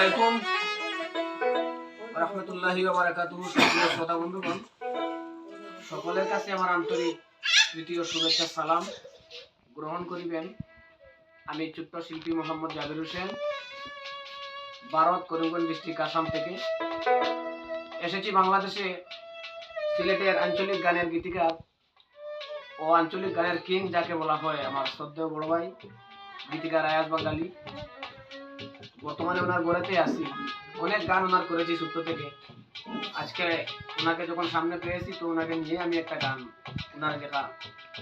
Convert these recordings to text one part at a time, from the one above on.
আলাইকুম। রহমতুল্লাহি শ্রোতা, বন্ধুগণ, সকলের কাছে আমার আন্তরিক তৃতীয় শুভেচ্ছা, সালাম গ্রহণ করিবেন। আমি ছোট্ট শিল্পী মোহাম্মদ জাবির হোসেন, ভারত করিমগঞ্জ ডিস্ট্রিক্ট আসাম থেকে। এসেছি বাংলাদেশে সিলেটের আঞ্চলিক গানের গীতিকার ও আঞ্চলিক গানের কিং, যাকে বলা হয় আমার শ্রদ্ধেয় বড় ভাই, গীতিকার আয়াজ বাঙালি। বর্তমানে ওনার গড়েতে আছি। অনেক গান ওনার করেছি ছোট্ট থেকে। আজকে ওনাকে যখন সামনে পেয়েছি, তো ওনাকে নিয়ে আমি একটা গান ওনার দেখা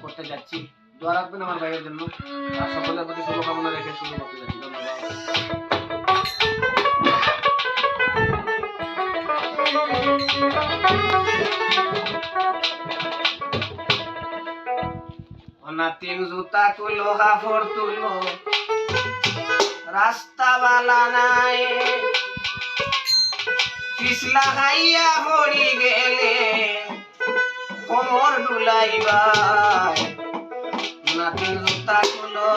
করতে যাচ্ছি। দোয়া রাখবেন আমার ভাইয়ের জন্য। আর সকলের প্রতি শুভকামনা রেখে শুরু করতে যাচ্ছি। ধন্যবাদ। নাতিন জুতা তুলো হাফর তুলো রাস্তা বালা নাই। পিছলা খাইয়া পড়ি গেলে কোমর ডুলাইবা। নাতিন জুতা তুলো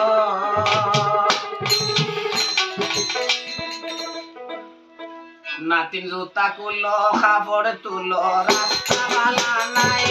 নাতিন জুতা কুলো কাপড় তুলো। রাস্তা বালা নাই।